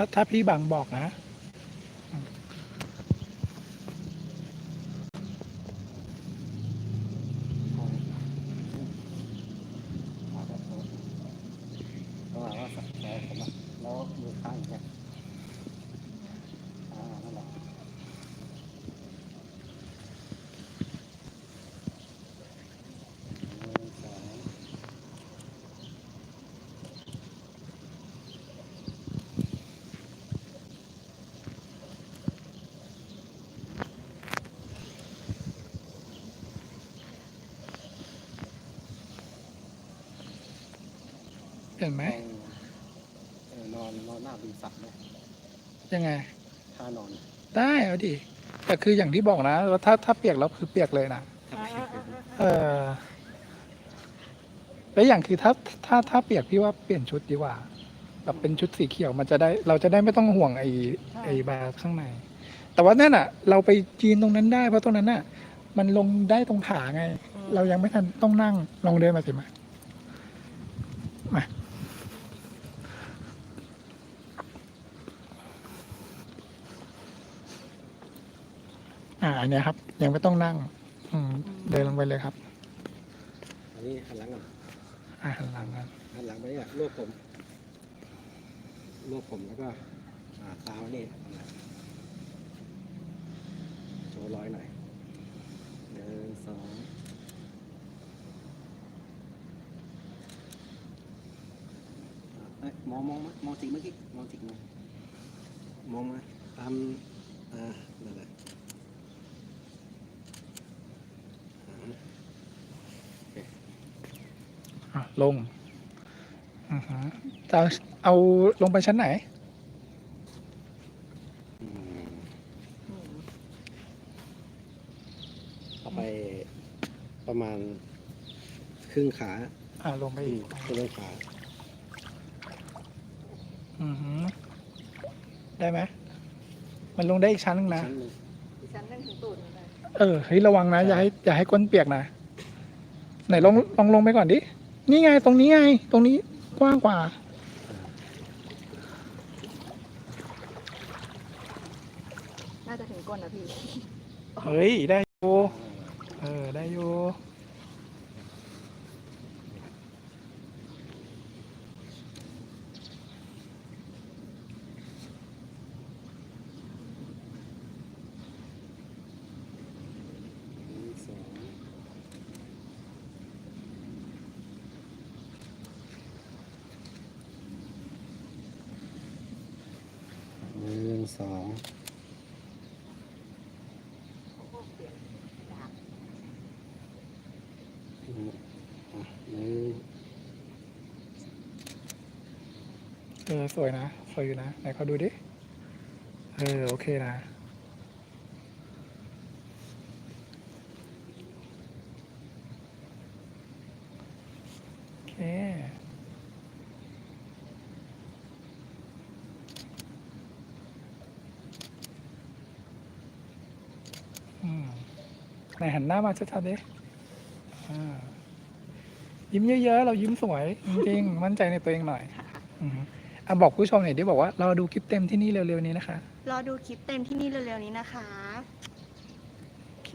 ถ้าถ้าพี่บังบอกนะ เอาแบบโน้ตเพราะว่าว่าสักแผลผมอะแล้วมือข้างอย่างเงี้ยอ่านั่นแหละหนึ่งสอง เห็นไหมเออนอนนอนหน้าบินสับเนี่ยยังไงท่านอน ได้เอาดิแต่คืออย่างที่บอกนะว่าถ้าถ้าเปียกแล้วคือเปียกเลยนะเออแล้วอย่างคือถ้าถ้าถ้าเปียกพี่ว่าเปลี่ยนชุดดีกว่าแบบเป็นชุดสีเขียวมันจะได้ เราจะได้ไม่ต้องห่วงไอ้ไอ้บาร์ข้างใน แต่ว่านั่นอะ เราไปจีนตรงนั้นได้เพราะตรงนั้นน่ะ มันลงได้ตรงขาไง เรายังไม่ทันต้องนั่งลองเดินมาสิมามา อ่าอันเนี้ยครับ ยังไม่ต้องนั่ง อืม เดินลงไปเลยครับ อันนี้หันหลังก่อนอ่าหันหลังกันหันหลังไปเนี่ยรวบผมรวบผมแล้วก็อ่าตาไว้นี่เอาละโชว์รอยหน่อยหนึ่งสองอะเอ้ยมองมองมองจิกเมื่อกี้มองจิกมามองมาตามอ่านั่นแหละอ่า อะ ลงอือฮะจะเอาเอาลงไปชั้นไหนอืมเอาไปประมาณครึ่งขา อ่าลงไปอีกครึ่งขา อือฮึได้ไหม มันลงได้อีกชั้นหนึงนะชั้นหนึ่งดิฉันนั่งถึงตูดเหมือนกันเออ เฮ้ย ระวังนะ อย่าให้ อย่าให้ก้นเปียกนะ ไหนลองลองลงไปก่อนดิ นี่ไง ตรงนี้ไง ตรงนี้กว้างกว่า น่าจะถึงก้นนะพี่ เฮ้ย ได้อยู่ เออ ได้อยู่ หนึ่งสองหนึ่ง สองเออ สวยนะ สวยอยู่นะ ไหนเขาดูดิ เออ โอเคนะ ไนหันหน้ามาชัดๆดิยิ้มเยอะๆ เรายิ้มสวย จริงมั่นใจในตัวเองหน่อยอะบอกผู้ชมหน่อยดิบอกว่าเราดูคลิปเต็มที่นี่เร็วๆนี้นะคะ รอดูคลิปเต็มที่นี่เร็วๆนี้นะคะ โอเค